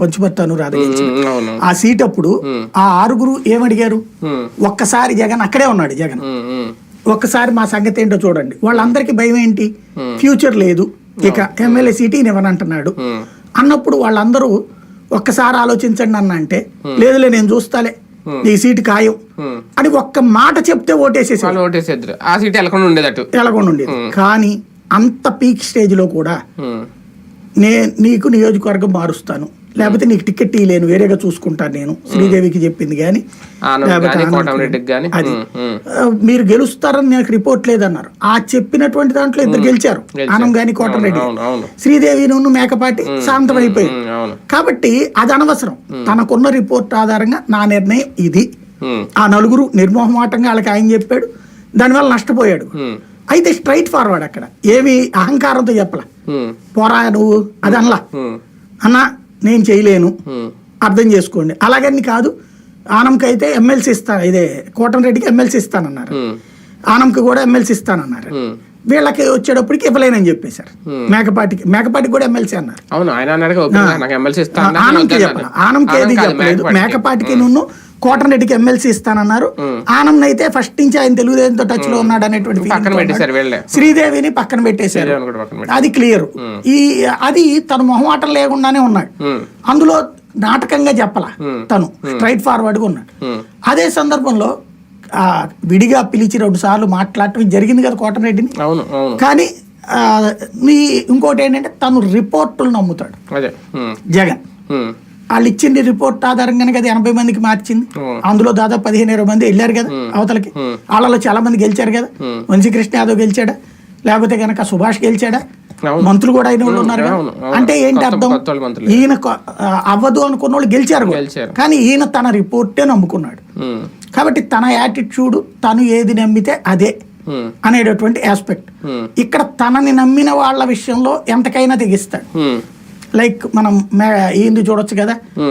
పంచుమర్తి అనురాధ గెలిచింది. ఉమ్, అవును. ఆ సీట్ అప్పుడు ఆ ఆరుగురు ఏమడిగారు? ఒక్కసారి జగన్ అక్కడే ఉన్నాడు జగన్. ఒక్కసారి మా సంగతి ఏంటో చూడండి. వాళ్ళందరికీ భయం ఏంటి? ఫ్యూచర్ లేదు. ఇక ఎమ్మెల్యే సీట్ ఇవ్వనంటున్నాడు. అన్నప్పుడు వాళ్ళందరూ ఒక్కసారి ఆలోచించండి అన్న అంటే లేదులే నేను చూస్తాలే. నీ సీటు ఖాయం. అని ఒక్క మాట చెప్తే ఓటేసేసి వాళ్ళు ఓటేసేద్దరు. ఆ సీట్ వెళ్ళకుండా ఉండేదట్టు ఎలాగొండ ఉండేది. కానీ అంత పీక్ స్టేజ్లో కూడా నే నీకు నియోజకవర్గం మారుస్తాను. లేకపోతే నీకు టికెట్ ఇవ్వలేను వేరేగా చూసుకుంటాను నేను. శ్రీదేవికి చెప్పింది కానీ అది. మీరు గెలుస్తారని నాకు రిపోర్ట్ లేదన్నారు. ఆ చెప్పినటువంటి దాంట్లో ఇద్దరు గెలిచారు. ఆనం గాని కోటరెడ్డి. శ్రీదేవి నువ్వు మేకపాటి ఉమ్, అవును. కాబట్టి అది అనవసరం. తనకున్న రిపోర్ట్ ఆధారంగా నా నిర్ణయం ఇది. ఆ నలుగురు నిర్మోహమాటంగా వాళ్ళకి ఆయన చెప్పాడు. దానివల్ల నష్టపోయాడు. అయితే స్ట్రైట్ ఫార్వర్డ్ అక్కడ. ఏమి అహంకారంతో చెప్పలా. పోరా నువ్వు? అది అనలా. అన్నా నేను చేయలేను. అర్థం చేసుకోండి. అలాగని కాదు ఆనంకి అయితే ఎమ్మెల్సీ ఇస్తా ఇదే కోటంరెడ్డికి ఎమ్మెల్సీ ఇస్తానన్నారు. ఆనంకి కూడా ఎమ్మెల్సీ ఇస్తానన్నారు. వీళ్ళకి వచ్చేటప్పటికి ఇవ్వలేనని చెప్పేశారు. మేకపాటికి మేకపాటికి కూడా ఎమ్మెల్సీ అన్నారు. అవును ఆయన ఆనంకి ఆనంకి ఏది చెప్పలేదు. మేకపాటికి. మేకపాటికి నున్ను కోటరెడ్డికి ఎమ్మెల్సీ ఇస్తానన్నారు. ఆనంద్ అయితే ఫస్ట్ నుంచి ఆయన తెలుగుదేశంతో టచ్లో ఉన్నాడు అనేటువంటి శ్రీదేవిని పక్కన పెట్టేశారు. అది క్లియర్ ఈ అది తన మొహమాటం లేకుండానే ఉన్నాడు. అందులో నాటకంగా చెప్పల? తను స్ట్రైట్ ఫార్వర్డ్గా ఉన్నాడు. అదే సందర్భంలో ఆ విడిగా పిలిచి రెండు సార్లు మాట్లాడటం జరిగింది కదా కోటరెడ్డిని కానీ నీ ఇంకోటి ఏంటంటే తను రిపోర్టులు నమ్ముతాడు. జగన్. వాళ్ళు ఇచ్చింది రిపోర్ట్ ఆధారంగానే కదా ఎనభై మందికి మార్చింది. అందులో దాదాపు పదిహేను ఇరవై మంది వెళ్ళారు కదా అవతలకి. వాళ్ళలో చాలా మంది గెలిచారు కదా. వంశీకృష్ణ యాదవ్ గెలిచాడా? లేకపోతే కనుక సుభాష్ గెలిచాడా. మంత్రులు కూడా అయిన వాళ్ళు ఉన్నారు. అంటే ఏంటి అర్థం. ఈయన అవ్వదు అనుకున్న వాళ్ళు గెలిచారు. కానీ ఈయన తన రిపోర్టే నమ్ముకున్నాడు. కాబట్టి తన యాటిట్యూడ్ తను ఏది నమ్మితే అదే అనేటటువంటి ఆస్పెక్ట్ ఇక్కడ తనని నమ్మిన వాళ్ళ విషయంలో ఎంతకైనా తెగిస్తాడు. లైక్ మనం మే- చూడొచ్చు కదా.